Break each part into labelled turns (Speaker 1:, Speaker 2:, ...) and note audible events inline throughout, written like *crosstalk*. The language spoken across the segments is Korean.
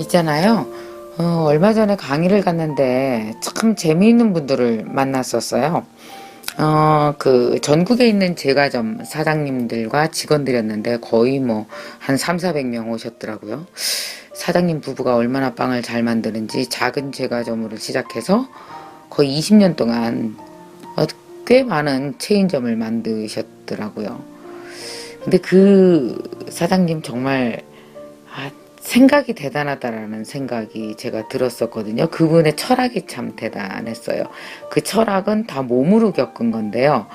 Speaker 1: 있잖아요. 어, 얼마 전에 강의를 갔는데 참 재미있는 분들을 만났었어요. 어, 그 전국에 있는 제과점 사장님들과 직원들이었는데 거의 뭐 한 3, 400명 오셨더라고요. 사장님 부부가 얼마나 빵을 잘 만드는지 작은 제과점으로 시작해서 거의 20년 동안 어, 꽤 많은 체인점을 만드셨더라고요. 근데 그 사장님 정말 아, 생각이 대단하다라는 생각이 제가 들었었거든요. 그분의 철학이 참 대단했어요. 그 철학은 다 몸으로 겪은 건데요.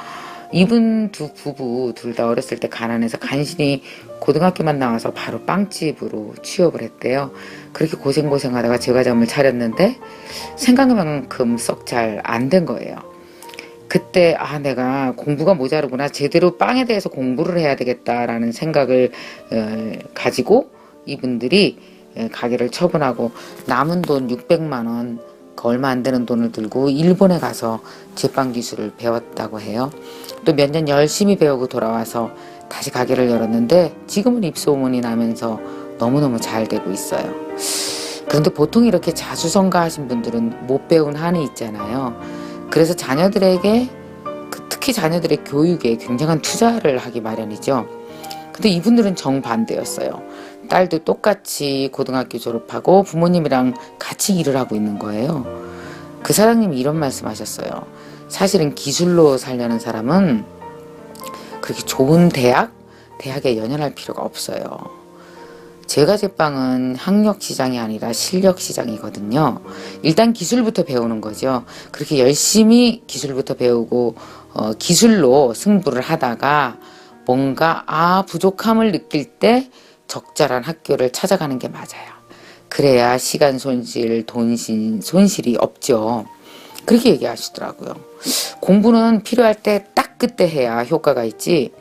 Speaker 1: 이분 두 부부 둘 다 어렸을 때 가난해서 간신히 고등학교만 나와서 바로 빵집으로 취업을 했대요. 그렇게 고생고생하다가 제과점을 차렸는데 생각만큼 썩 잘 안 된 거예요. 그때 아 내가 공부가 모자르구나 제대로 빵에 대해서 공부를 해야 되겠다라는 생각을 어, 가지고 이분들이 에, 가게를 처분하고 남은 돈 600만 원, 그 얼마 안 되는 돈을 들고 일본에 가서 제빵 기술을 배웠다고 해요. 또 몇 년 열심히 배우고 돌아와서 다시 가게를 열었는데 지금은 입소문이 나면서 너무너무 잘 되고 있어요. 그런데 보통 이렇게 자수성가하신 분들은 못 배운 한이 있잖아요. 그래서 자녀들에게 그 특히 자녀들의 교육에 굉장한 투자를 하기 마련이죠. 근데 이분들은 정반대였어요. 딸도 똑같이 고등학교 졸업하고 부모님이랑 같이 일을 하고 있는 거예요. 그 사장님이 이런 말씀 하셨어요. 사실은 기술로 살려는 사람은 그렇게 좋은 대학, 대학에 연연할 필요가 없어요. 제가 제빵은 학력 시장이 아니라 실력 시장이거든요. 일단 기술부터 배우는 거죠. 그렇게 열심히 기술부터 배우고 어, 기술로 승부를 하다가 뭔가 아 부족함을 느낄 때 적절한 학교를 찾아가는 게 맞아요. 그래야 시간 손실, 돈 신- 손실이 없죠. 그렇게 얘기하시더라고요. 공부는 필요할 때 딱 그때 해야 효과가 있지.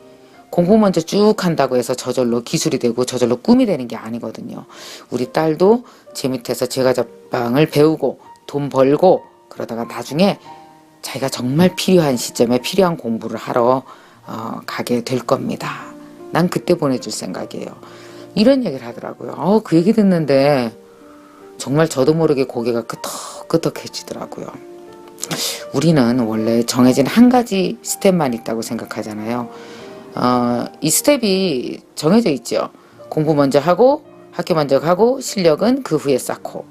Speaker 1: 공부 먼저 쭉 한다고 해서 저절로 기술이 되고 저절로 꿈이 되는 게 아니거든요. 우리 딸도 제 밑에서 제과 잡방을 배우고 돈 벌고 그러다가 나중에 자기가 정말 필요한 시점에 필요한 공부를 하러 어, 가게 될 겁니다. 난 그때 보내줄 생각이에요. 이런 얘기를 하더라고요. 어, 그 얘기 듣는데 정말 저도 모르게 고개가 끄덕끄덕해지더라고요. 우리는 원래 정해진 한 가지 스텝만 있다고 생각하잖아요. 어, 이 스텝이 정해져 있죠. 공부 먼저 하고 학교 먼저 가고 실력은 그 후에 쌓고.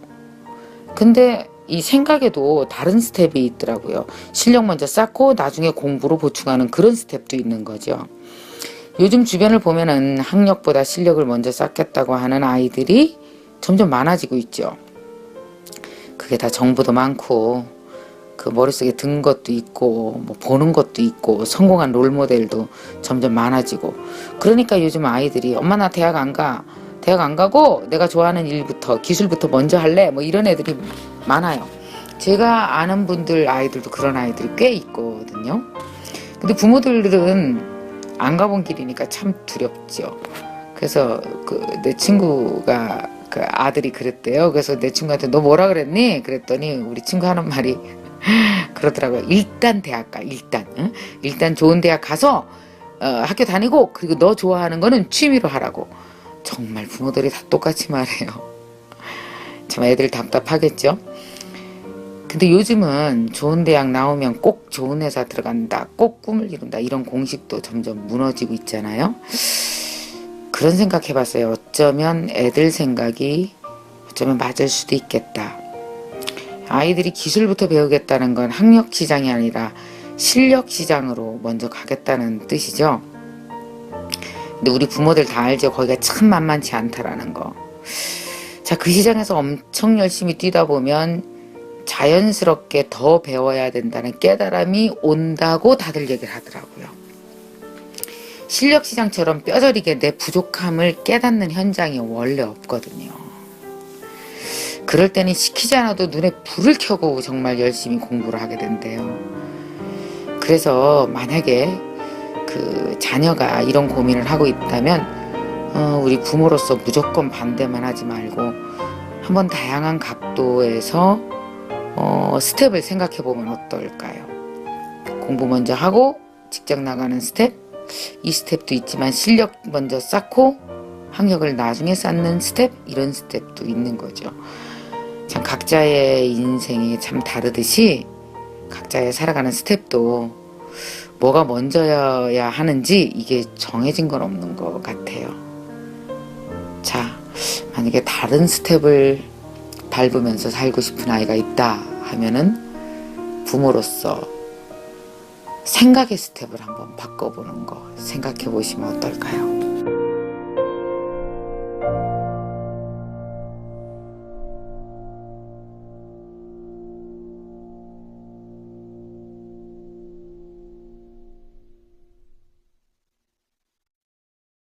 Speaker 1: 근데 이 생각에도 다른 스텝이 있더라고요. 실력 먼저 쌓고 나중에 공부로 보충하는 그런 스텝도 있는 거죠. 요즘 주변을 보면은 학력보다 실력을 먼저 쌓겠다고 하는 아이들이 점점 많아지고 있죠. 그게 다 정보도 많고 그 머릿속에 든 것도 있고 뭐 보는 것도 있고 성공한 롤 모델도 점점 많아지고 그러니까 요즘 아이들이 엄마 나 대학 안 가. 대학 안 가고 내가 좋아하는 일부터 기술부터 먼저 할래. 뭐 이런 애들이 많아요. 제가 아는 분들 아이들도 그런 아이들이 꽤 있거든요. 근데 부모들은 안 가본 길이니까 참 두렵죠. 그래서 그 내 친구가 그 아들이 그랬대요. 그래서 내 친구한테 너 뭐라 그랬니? 그랬더니 우리 친구 하는 말이 *laughs* 그러더라고요. 일단 대학 가. 일단. 응? 일단 좋은 대학 가서 어, 학교 다니고 그리고 너 좋아하는 거는 취미로 하라고. 정말 부모들이 다 똑같이 말해요. 참 애들 답답하겠죠? 근데 요즘은 좋은 대학 나오면 꼭 좋은 회사 들어간다, 꼭 꿈을 이룬다, 이런 공식도 점점 무너지고 있잖아요. 그런 생각 해봤어요. 어쩌면 애들 생각이 어쩌면 맞을 수도 있겠다. 아이들이 기술부터 배우겠다는 건 학력 시장이 아니라 실력 시장으로 먼저 가겠다는 뜻이죠. 근데 우리 부모들 다 알죠. 거기가 참 만만치 않다라는 거. 자, 그 시장에서 엄청 열심히 뛰다 보면 자연스럽게 더 배워야 된다는 깨달음이 온다고 다들 얘기를 하더라고요. 실력 시장처럼 뼈저리게 내 부족함을 깨닫는 현장이 원래 없거든요. 그럴 때는 시키지 않아도 눈에 불을 켜고 정말 열심히 공부를 하게 된대요. 그래서 만약에 그 자녀가 이런 고민을 하고 있다면 어, 우리 부모로서 무조건 반대만 하지 말고 한번 다양한 각도에서 어, 스텝을 생각해 보면 어떨까요? 공부 먼저 하고 직장 나가는 스텝, 이 스텝도 있지만 실력 먼저 쌓고 학력을 나중에 쌓는 스텝 이런 스텝도 있는 거죠. 참 각자의 인생이 참 다르듯이 각자의 살아가는 스텝도 뭐가 먼저여야 하는지 이게 정해진 건 없는 것 같아요. 자, 만약에 다른 스텝을 밟으면서 살고 싶은 아이가 있다 하면은 부모로서 생각의 스텝을 한번 바꿔보는 거 생각해 보시면 어떨까요?